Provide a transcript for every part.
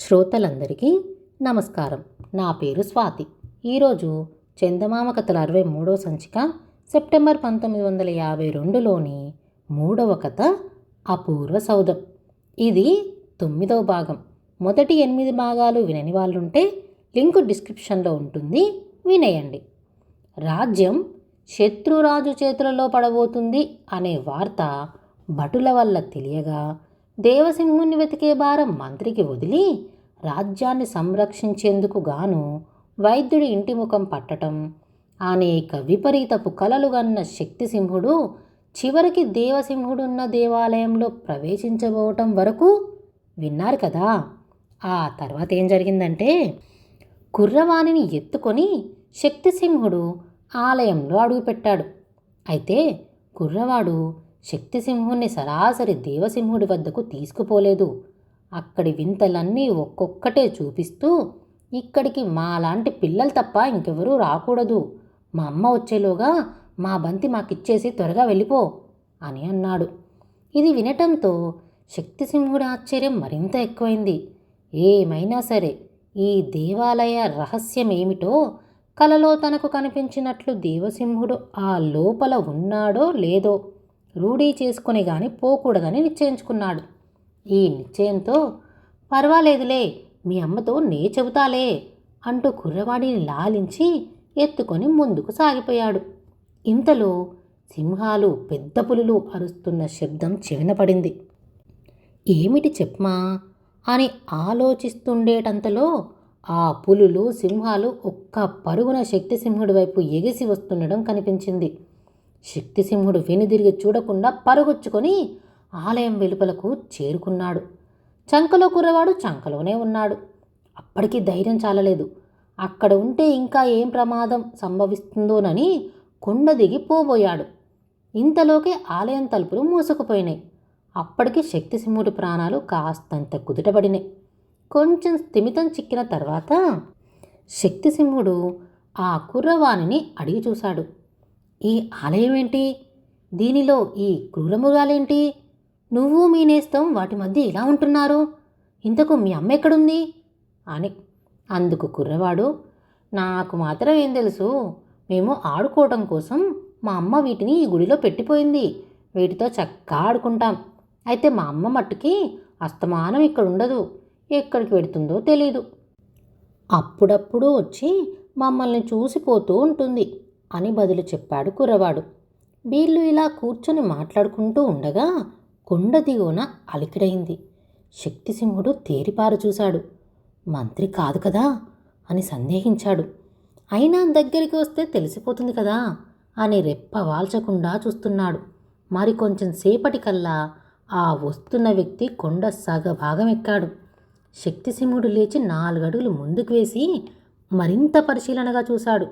శ్రోతలందరికీ నమస్కారం. నా పేరు స్వాతి. ఈరోజు చందమామ కథల అరవై మూడవ సంచిక సెప్టెంబర్ పంతొమ్మిది వందల యాభై రెండులోని మూడవ కథ అపూర్వ సౌధం. ఇది తొమ్మిదవ భాగం. మొదటి ఎనిమిది భాగాలు వినని వాళ్ళుంటే లింక్ డిస్క్రిప్షన్లో ఉంటుంది. వినేయండి. రాజ్యం శత్రురాజు చేతులలో పడబోతుంది అనే వార్త భటుల వల్ల తెలియగా దేవసింహుని వెతికే భారం మంత్రికి వదిలి రాజ్యాన్ని సంరక్షించేందుకు గాను వైద్యుడి ఇంటి ముఖం పట్టటం అనేక విపరీతపు కలలు గన్న శక్తిసింహుడు చివరికి దేవసింహుడున్న దేవాలయంలో ప్రవేశించబోవటం వరకు విన్నారు కదా. ఆ తర్వాత ఏం జరిగిందంటే కుర్రవాణిని ఎత్తుకొని శక్తిసింహుడు ఆలయంలో అడుగుపెట్టాడు. అయితే కుర్రవాడు శక్తిసింహుణ్ణి సరాసరి దేవసింహుడి వద్దకు తీసుకుపోలేదు. అక్కడి వింతలన్నీ ఒక్కొక్కటే చూపిస్తూ ఇక్కడికి మాలాంటి పిల్లలు తప్ప ఇంకెవరూ రాకూడదు. మా అమ్మ వచ్చేలోగా మా బంతి మాకిచ్చేసి త్వరగా వెళ్ళిపో అని అన్నాడు. ఇది వినటంతో శక్తిసింహుడి ఆశ్చర్యం మరింత ఎక్కువైంది. ఏమైనా సరే ఈ దేవాలయ రహస్యం ఏమిటో కలలో తనకు కనిపించినట్లు దేవసింహుడు ఆ లోపల ఉన్నాడో లేదో రూఢీ చేసుకుని గాని పోకూడదని నిశ్చయించుకున్నాడు. ఈ నిశ్చయంతో పర్వాలేదులే మీ అమ్మతో నే చెబుతాలే అంటూ కుర్రవాడిని లాలించి ఎత్తుకొని ముందుకు సాగిపోయాడు. ఇంతలో సింహాలు పెద్ద పులులు అరుస్తున్న శబ్దం చెవినపడింది. ఏమిటి చెప్పమా అని ఆలోచిస్తుండేటంతలో ఆ పులులు సింహాలు ఒక్క పరుగున శక్తిసింహుడి వైపు ఎగిసి వస్తుండడం కనిపించింది. శక్తిసింహుడు వెనుదిరిగి చూడకుండా పరుగొచ్చుకొని ఆలయం వెలుపలకు చేరుకున్నాడు. చంకలో కుర్రవాడు చంకలోనే ఉన్నాడు. అప్పటికీ ధైర్యం చాలలేదు. అక్కడ ఉంటే ఇంకా ఏం ప్రమాదం సంభవిస్తుందోనని కొండ దిగి పోబోయాడు. ఇంతలోకే ఆలయం తలుపులు మూసుకుపోయినాయి. అప్పటికి శక్తిసింహుడి ప్రాణాలు కాస్తంత కుదుటబడినాయి కొంచెం స్థిమితం చిక్కిన తర్వాత శక్తిసింహుడు ఆ కుర్రవాణిని అడిగి చూశాడు. ఈ ఆలయం ఏంటి దీనిలో ఈ క్రూరమృగాలేంటి? నువ్వు మీ నేస్తం వాటి మధ్య ఇలా ఉంటున్నారు? ఇంతకు మీ అమ్మ ఎక్కడుంది? అని. అందుకు కుర్రవాడు నాకు మాత్రం ఏం తెలుసు. మేము ఆడుకోవటం కోసం మా అమ్మ వీటిని ఈ గుడిలో పెట్టిపోయింది. వీటితో చక్కగా ఆడుకుంటాం. అయితే మా అమ్మ మట్టుకి అస్తమానం ఇక్కడ ఉండదు ఎక్కడికి పెడుతుందో తెలీదు. అప్పుడప్పుడు వచ్చి మమ్మల్ని చూసిపోతూ ఉంటుంది. అని బదులు చెప్పాడు కుర్రవాడు. వీళ్ళు ఇలా కూర్చొని మాట్లాడుకుంటూ ఉండగా కొండ దిగువన అలికిడైంది. శక్తిసింహుడు తేరిపారు చూశాడు. మంత్రి కాదు కదా? అని సందేహించాడు. అయినా దగ్గరికి వస్తే తెలిసిపోతుంది కదా? అని రెప్ప వాల్చకుండా చూస్తున్నాడు. మరి కొంచెం సేపటి కల్లా ఆ వస్తున్న వ్యక్తి కొండ సగ భాగం ఎక్కాడు శక్తిసింహుడు లేచి నాలుగడుగులు ముందుకు వేసి మరింత పరిశీలనగా చూశాడు.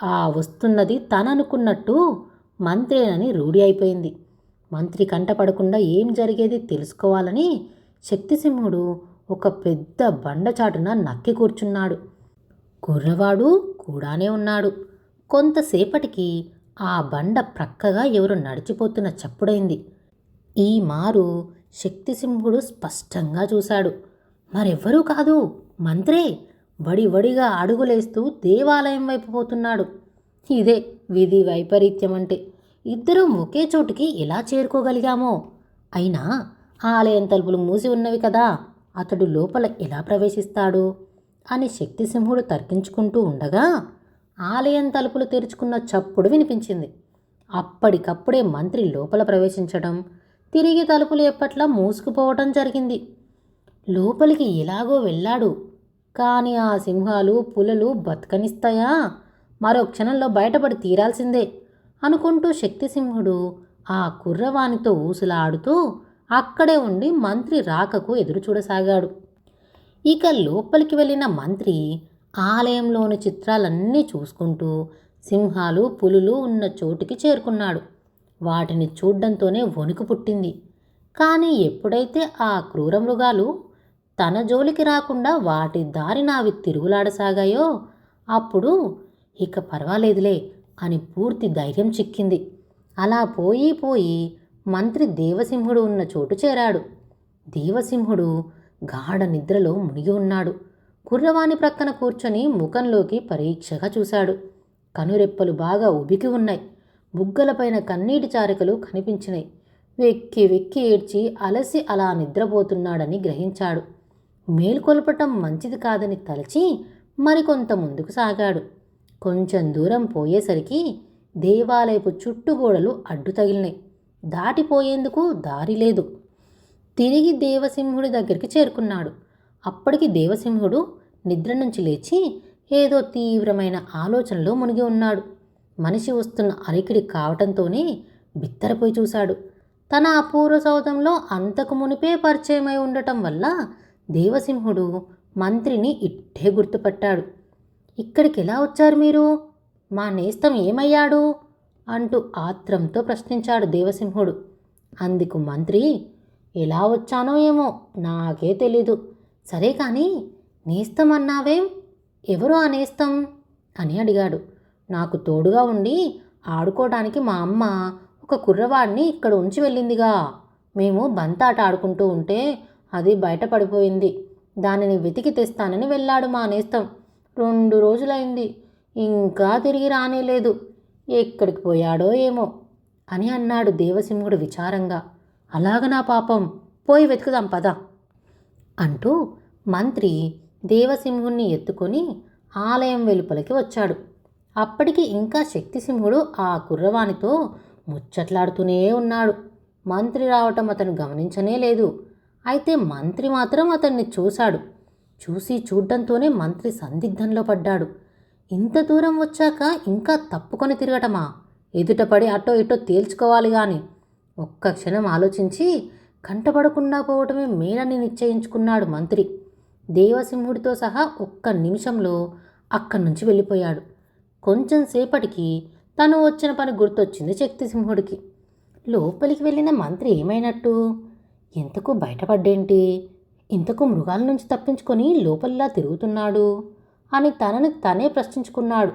ఆ వస్తున్నది తననుకున్నట్టు మంత్రేనని రూఢి అయిపోయింది. మంత్రి కంటపడకుండా ఏం జరిగేది తెలుసుకోవాలని శక్తిసింహుడు ఒక పెద్ద బండచాటున నక్కి కూర్చున్నాడు. కుర్రవాడు కూడానే ఉన్నాడు. కొంతసేపటికి ఆ బండ ప్రక్కగా ఎవరు నడిచిపోతున్న చప్పుడైంది. ఈ మారు శక్తిసింహుడు స్పష్టంగా చూశాడు. మరెవ్వరూ కాదు మంత్రే! వడి వడిగా అడుగులేస్తూ దేవాలయం వైపు పోతున్నాడు. ఇదే విధి వైపరీత్యం అంటే ఇద్దరం ఒకే చోటుకి ఎలా చేరుకోగలిగామో? అయినా ఆలయం తలుపులు మూసి ఉన్నవి కదా అతడు లోపల ఎలా ప్రవేశిస్తాడు? అని శక్తిసింహుడు తర్కించుకుంటూ ఉండగా ఆలయం తలుపులు తెరుచుకున్న చప్పుడు వినిపించింది. అప్పటికప్పుడే మంత్రి లోపల ప్రవేశించడం తిరిగి తలుపులు ఎప్పట్లా మూసుకుపోవటం జరిగింది. లోపలికి ఎలాగో వెళ్ళాడు. కానీ ఆ సింహాలు పులలు బతకనిస్తాయా? మరో క్షణంలో బయటపడి తీరాల్సిందే అనుకుంటూ శక్తిసింహుడు ఆ కుర్రవానితో ఊసులాడుతూ అక్కడే ఉండి మంత్రి రాకకు ఎదురు చూడసాగాడు. ఇక లోపలికి వెళ్ళిన మంత్రి ఆలయంలోని చిత్రాలన్నీ చూసుకుంటూ సింహాలు పులులు ఉన్న చోటుకి చేరుకున్నాడు. వాటిని చూడ్డంతోనే వణుకు పుట్టింది. కానీ ఎప్పుడైతే ఆ క్రూర మృగాలు తన జోలికి రాకుండా వాటి దారిన అవి తిరుగులాడసాగాయో? అప్పుడు ఇక పర్వాలేదులే అని పూర్తి ధైర్యం చిక్కింది. అలా పోయి పోయి మంత్రి దేవసింహుడు ఉన్న చోటు చేరాడు. దేవసింహుడు గాఢ నిద్రలో మునిగి ఉన్నాడు. కుర్రవాణి ప్రక్కన కూర్చొని ముఖంలోకి పరీక్షగా చూశాడు. కనురెప్పలు బాగా ఉబికి ఉన్నాయి. బుగ్గలపైన కన్నీటి చారికలు కనిపించినాయి వెక్కి వెక్కి ఏడ్చి అలసి అలా నిద్రపోతున్నాడని గ్రహించాడు. మేల్కొల్పటం మంచిది కాదని తలచి మరికొంత ముందుకు సాగాడు. కొంచెం దూరం పోయేసరికి దేవాలయపు చుట్టుగోడలు అడ్డు తగిలినాయి. దాటిపోయేందుకు దారి లేదు. తిరిగి దేవసింహుడి దగ్గరికి చేరుకున్నాడు. అప్పటికి దేవసింహుడు నిద్ర నుంచి లేచి ఏదో తీవ్రమైన ఆలోచనలో మునిగి ఉన్నాడు. మనిషి వస్తున్న అలికిడి కావటంతోనే బిత్తరపోయి చూశాడు. తన అపూర్వ సౌధంలో అంతకు మునిపే పరిచయమై ఉండటం వల్ల దేవసింహుడు మంత్రిని ఇట్టే గుర్తుపట్టాడు. ఇక్కడికి ఎలా వచ్చారు మీరు? మా నేస్తం ఏమయ్యాడు అంటూ ఆత్రంతో ప్రశ్నించాడు దేవసింహుడు. అందుకు మంత్రి ఎలా వచ్చానో ఏమో నాకే తెలీదు. సరే కానీ నేస్తం అన్నావేం? ఎవరు ఆ నేస్తం అని అడిగాడు. నాకు తోడుగా ఉండి ఆడుకోవడానికి మా అమ్మ ఒక కుర్రవాడిని ఇక్కడ ఉంచి వెళ్ళిందిగా. మేము బంతాట ఆడుకుంటూ ఉంటే అది బయట పడిపోయింది దానిని వెతికి తెస్తానని వెళ్ళాడు మా నేస్తం రెండు రోజులైంది. ఇంకా తిరిగి రానేలేదు. ఎక్కడికి పోయాడో ఏమో అని అన్నాడు దేవసింహుడు విచారంగా. అలాగ నా పాపం. పోయి వెతుకుదాం పద అంటూ మంత్రి దేవసింహుణ్ణి ఎత్తుకొని ఆలయం వెలుపలికి వచ్చాడు. అప్పటికి ఇంకా శక్తిసింహుడు ఆ కుర్రవానితో ముచ్చట్లాడుతూనే ఉన్నాడు. మంత్రి రావటం అతను గమనించనే లేదు. అయితే మంత్రి మాత్రం అతన్ని చూశాడు. చూసి చూడ్డంతోనే మంత్రి సందిగ్ధంలో పడ్డాడు. ఇంత దూరం వచ్చాక ఇంకా తప్పుకొని తిరగటమా? ఎదుటపడి అటో ఇటో తేల్చుకోవాలి గాని. ఒక్క క్షణం ఆలోచించి కంటపడకుండా పోవటమే మేలని నిశ్చయించుకున్నాడు మంత్రి. దేవసింహుడితో సహా ఒక్క నిమిషంలో అక్కడి నుంచి వెళ్ళిపోయాడు. కొంచెం సేపటికి తను వచ్చిన పని గుర్తొచ్చింది శక్తిసింహుడికి. లోపలికి వెళ్ళిన మంత్రి ఏమైనట్టు? ఎంతకు బయటపడ్డేంటి? ఇంతకు మృగాల నుంచి తప్పించుకొని లోపల్లా తిరుగుతున్నాడు? అని తనని తనే ప్రశ్నించుకున్నాడు.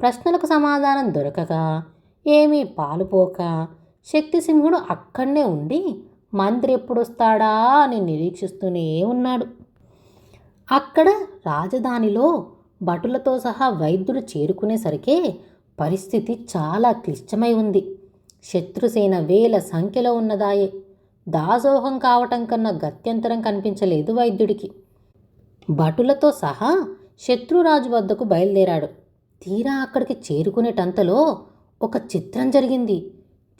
ప్రశ్నలకు సమాధానం దొరకక ఏమీ పాలుపోక శక్తిసింహుడు అక్కడనే ఉండి మంత్రి ఎప్పుడొస్తాడా? అని నిరీక్షిస్తూనే ఉన్నాడు. అక్కడ రాజధానిలో భటులతో సహా వైద్యుడు చేరుకునేసరికే పరిస్థితి చాలా క్లిష్టమై ఉంది. శత్రుసేన వేల సంఖ్యలో ఉన్నదాయే. దాసోహం కావటం కన్నా గత్యంతరం కనిపించలేదు వైద్యుడికి. భటులతో సహా శత్రురాజు వద్దకు బయలుదేరాడు. తీరా అక్కడికి చేరుకునేటంతలో ఒక చిత్రం జరిగింది.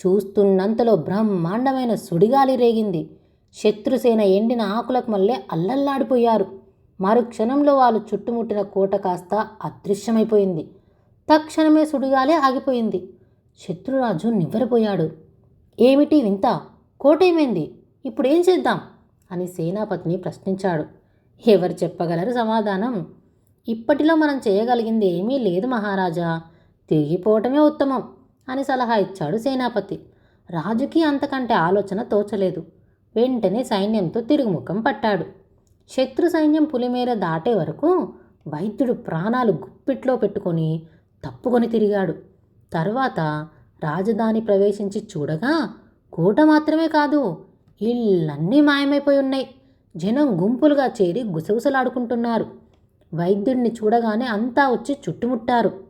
చూస్తున్నంతలో బ్రహ్మాండమైన సుడిగాలి రేగింది. శత్రుసేన ఎండిన ఆకులకు మళ్ళీ అల్లల్లాడిపోయారు. మరు క్షణంలో వాళ్ళు చుట్టుముట్టిన కోట కాస్త అదృశ్యమైపోయింది. తక్షణమే సుడిగాలే ఆగిపోయింది. శత్రురాజు నివ్వెరపోయాడు. ఏమిటి వింత? కోటేమైంది? ఇప్పుడేం చేద్దాం? అని సేనాపతిని ప్రశ్నించాడు. ఎవరు చెప్పగలరు సమాధానం? ఇప్పటిలో మనం చేయగలిగింది ఏమీ లేదు మహారాజా. తిరిగిపోవటమే ఉత్తమం అని సలహా ఇచ్చాడు సేనాపతి. రాజుకి అంతకంటే ఆలోచన తోచలేదు. వెంటనే సైన్యంతో తిరుగుముఖం పట్టాడు. శత్రు సైన్యం పులిమేర దాటే వరకు వైద్యుడు ప్రాణాలు గుప్పిట్లో పెట్టుకొని తప్పుకొని తిరిగాడు. తర్వాత రాజధాని ప్రవేశించి చూడగా కోట మాత్రమే కాదు ఇళ్ళన్నీ మాయమైపోయి ఉన్నాయి. జనం గుంపులుగా చేరి గుసగుసలాడుకుంటున్నారు. వైద్యుడిని చూడగానే అంతా వచ్చి చుట్టుముట్టారు.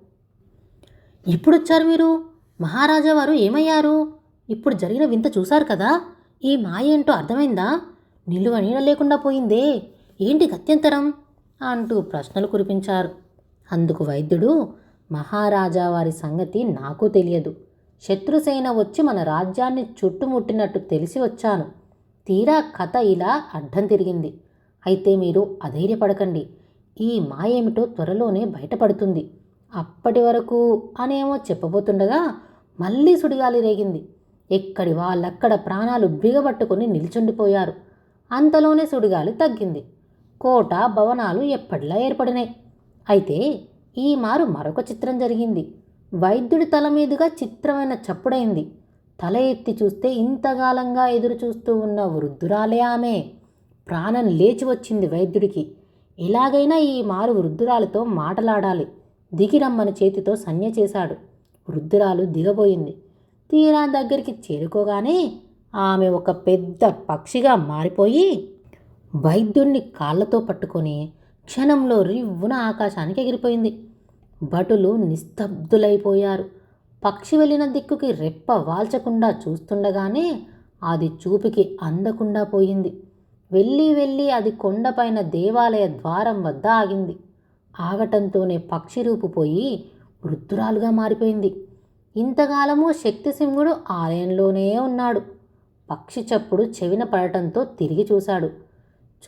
ఎప్పుడొచ్చారు మీరు? మహారాజా వారు ఏమయ్యారు? ఇప్పుడు జరిగిన వింత చూశారు కదా? ఈ మాయ ఏంటో అర్థమైందా? నిలువ నీడ లేకుండా పోయిందే. ఏంటి గత్యంతరం? అంటూ ప్రశ్నలు కురిపించారు. అందుకు వైద్యుడు మహారాజా వారి సంగతి నాకు తెలియదు. శత్రుసేన వచ్చి మన రాజ్యాన్ని చుట్టుముట్టినట్టు తెలిసి వచ్చాను. తీరా కథ ఇలా అడ్డం తిరిగింది. అయితే మీరు అధైర్యపడకండి. ఈ మాయేమిటో త్వరలోనే బయటపడుతుంది. అప్పటి వరకు అనేమో చెప్పబోతుండగా మళ్ళీ సుడిగాలి రేగింది. ఎక్కడి వాళ్ళక్కడ ప్రాణాలు బిగబట్టుకుని నిల్చుండిపోయారు. అంతలోనే సుడిగాలి తగ్గింది. కోట భవనాలు ఎప్పటిలా ఏర్పడినాయి. అయితే ఈ మారు మరొక చిత్రం జరిగింది. వైద్యుడి తల మీదుగా చిత్రమైన చప్పుడైంది. తల ఎత్తి చూస్తే ఇంతకాలంగా ఎదురు చూస్తూ ఉన్న వృద్ధురాలే ఆమె. ప్రాణం లేచి వచ్చింది వైద్యుడికి. ఎలాగైనా ఈ మారు వృద్ధురాలతో మాటలాడాలి. దిగిరమ్మని చేతితో సన్య చేశాడు. వృద్ధురాలు దిగబోయింది. తీరా దగ్గరికి చేరుకోగానే ఆమె ఒక పెద్ద పక్షిగా మారిపోయి వైద్యుణ్ణి కాళ్ళతో పట్టుకొని క్షణంలో రివ్వున ఆకాశానికి ఎగిరిపోయింది. భటులు నిస్తబ్దులైపోయారు. పక్షి వెళ్ళిన దిక్కుకి రెప్ప వాల్చకుండా చూస్తుండగానే అది చూపికి అందకుండా పోయింది. వెళ్ళి వెళ్ళి అది కొండపైన దేవాలయ ద్వారం వద్ద ఆగింది. ఆగటంతోనే పక్షి రూపు పోయి వృద్ధురాలుగా మారిపోయింది. ఇంతకాలము శక్తిసింహుడు ఆలయంలోనే ఉన్నాడు. పక్షి చప్పుడు చెవిన పడటంతో తిరిగి చూశాడు.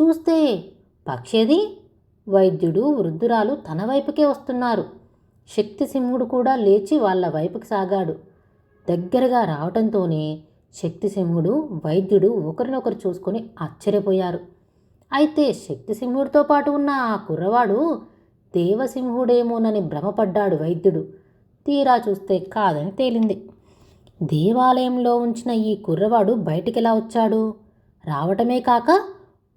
చూస్తే పక్షేది వైద్యుడు వృద్ధురాలు తన వైపుకే వస్తున్నారు. శక్తిసింహుడు కూడా లేచి వాళ్ళ వైపుకి సాగాడు. దగ్గరగా రావటంతోనే శక్తిసింహుడు వైద్యుడు ఒకరినొకరు చూసుకొని ఆశ్చర్యపోయారు. అయితే శక్తిసింహుడితో పాటు ఉన్న ఆ కుర్రవాడు దేవసింహుడేమోనని భ్రమపడ్డాడు వైద్యుడు. తీరా చూస్తే కాదని తేలింది. దేవాలయంలో ఉంచిన ఈ కుర్రవాడు బయటికెలా వచ్చాడు? రావటమే కాక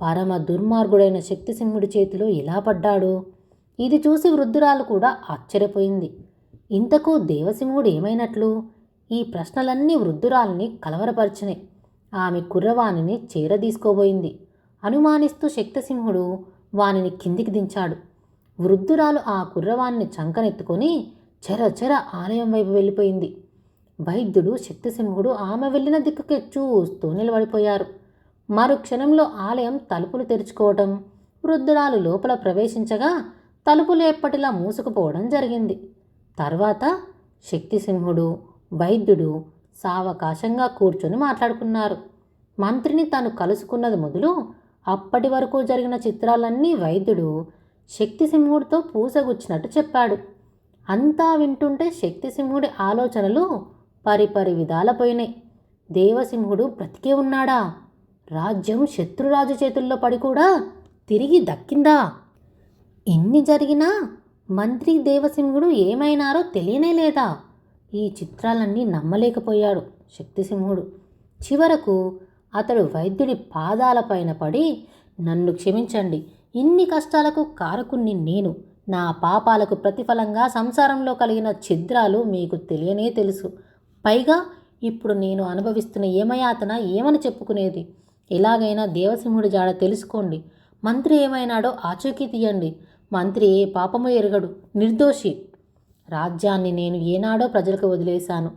పరమ దుర్మార్గుడైన శక్తిసింహుడి చేతిలో ఎలా పడ్డాడు? ఇది చూసి వృద్ధురాలు కూడా ఆశ్చర్యపోయింది. ఇంతకు దేవసింహుడు ఏమైనట్లు? ఈ ప్రశ్నలన్నీ వృద్ధురాల్ని కలవరపరిచినాయి. ఆమె కుర్రవాణిని చేరదీసుకోబోయింది. అనుమానిస్తూ శక్తసింహుడు వానిని కిందికి దించాడు. వృద్ధురాలు ఆ కుర్రవాణ్ణి చంకనెత్తుకొని చెర చెర ఆలయం వైపు వెళ్ళిపోయింది. వైద్యుడు శక్తిసింహుడు ఆమె వెళ్ళిన దిక్కుకే చూస్తూ నిలబడిపోయారు. మరు క్షణంలో ఆలయం తలుపులు తెరుచుకోవటం వృద్ధురాలు లోపల ప్రవేశించగా తలుపులు ఎప్పటిలా మూసుకుపోవడం జరిగింది. తర్వాత శక్తిసింహుడు వైద్యుడు సావకాశంగా కూర్చొని మాట్లాడుకున్నారు. మంత్రిని తాను కలుసుకున్నది మొదలు అప్పటి వరకు జరిగిన చిత్రాలన్నీ వైద్యుడు శక్తిసింహుడితో పూసగుచ్చినట్టు చెప్పాడు. అంతా వింటుంటే శక్తిసింహుడి ఆలోచనలు పరిపరి విధాల పోయినాయి. దేవసింహుడు బ్రతికే ఉన్నాడా? రాజ్యం శత్రురాజు చేతుల్లో పడి కూడా తిరిగి దక్కిందా? ఎన్ని జరిగినా మంత్రి దేవసింహుడు ఏమైనారో తెలియనే లేదా? ఈ చిత్రాలన్నీ నమ్మలేకపోయాడు శక్తిసింహుడు. చివరకు అతడు వైద్యుడి పాదాలపైన పడి నన్ను క్షమించండి ఇన్ని కష్టాలకు కారకుణ్ణి నేను. నా పాపాలకు ప్రతిఫలంగా సంసారంలో కలిగిన ఛిద్రాలు మీకు తెలియనే తెలుసు. పైగా ఇప్పుడు నేను అనుభవిస్తున్న ఏమయాతన ఏమని చెప్పుకునేది? ఎలాగైనా దేవసింహుడి జాడ తెలుసుకోండి. మంత్రి ఏమైనాడో ఆచూకీ తీయండి. మంత్రి పాపము ఎరగడు నిర్దోషి. రాజ్యాన్ని నేను ఏనాడో ప్రజలకు వదిలేశాను.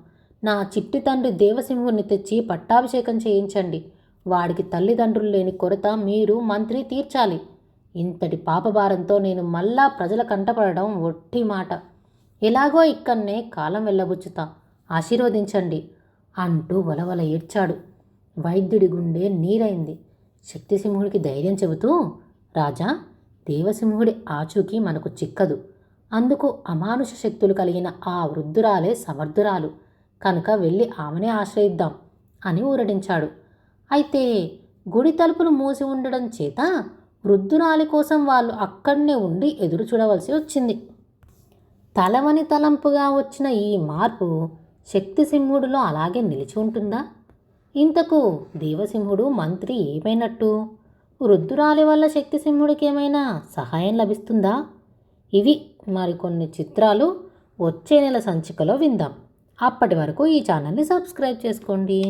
నా చిట్టి తండ్రి దేవసింహుని తెచ్చి పట్టాభిషేకం చేయించండి. వాడికి తల్లిదండ్రులు లేని కొరత మీరు మంత్రి తీర్చాలి. ఇంతటి పాపభారంతో నేను మళ్ళా ప్రజల కంటపడడం ఒట్టి మాట. ఎలాగో ఇక్కడనే కాలం వెళ్ళబుచ్చుతా ఆశీర్వదించండి అంటూ వలవల ఏడ్చాడు. వైద్యుడి గుండె నీరైంది. శక్తిసింహుడికి ధైర్యం చెబుతూ రాజా దేవసింహుడి ఆచూకీ మనకు చిక్కదు. అందుకు అమానుష శక్తులు కలిగిన ఆ వృద్ధురాలే సమర్థురాలు. కనుక వెళ్ళి ఆమెనే ఆశ్రయిద్దాం అని ఊరడించాడు. అయితే గుడి తలుపులు మూసి ఉండడం చేత వృద్ధురాలి కోసం వాళ్ళు అక్కడనే ఉండి ఎదురు చూడవలసి వచ్చింది. తలవని తలంపుగా వచ్చిన ఈ మార్పు శక్తిసింహుడిలో అలాగే నిలిచి ఉంటుందా? ఇంతకు దేవసింహుడు మంత్రి ఏమైనట్టు? వృద్ధురాలి వల్ల శక్తిసింహుడికి ఏమైనా సహాయం లభిస్తుందా? ఇవి మరికొన్ని చిత్రాలు వచ్చే నెల సంచికలో విందాం. అప్పటి వరకు ఈ ఛానల్ని సబ్స్క్రైబ్ చేసుకోండి.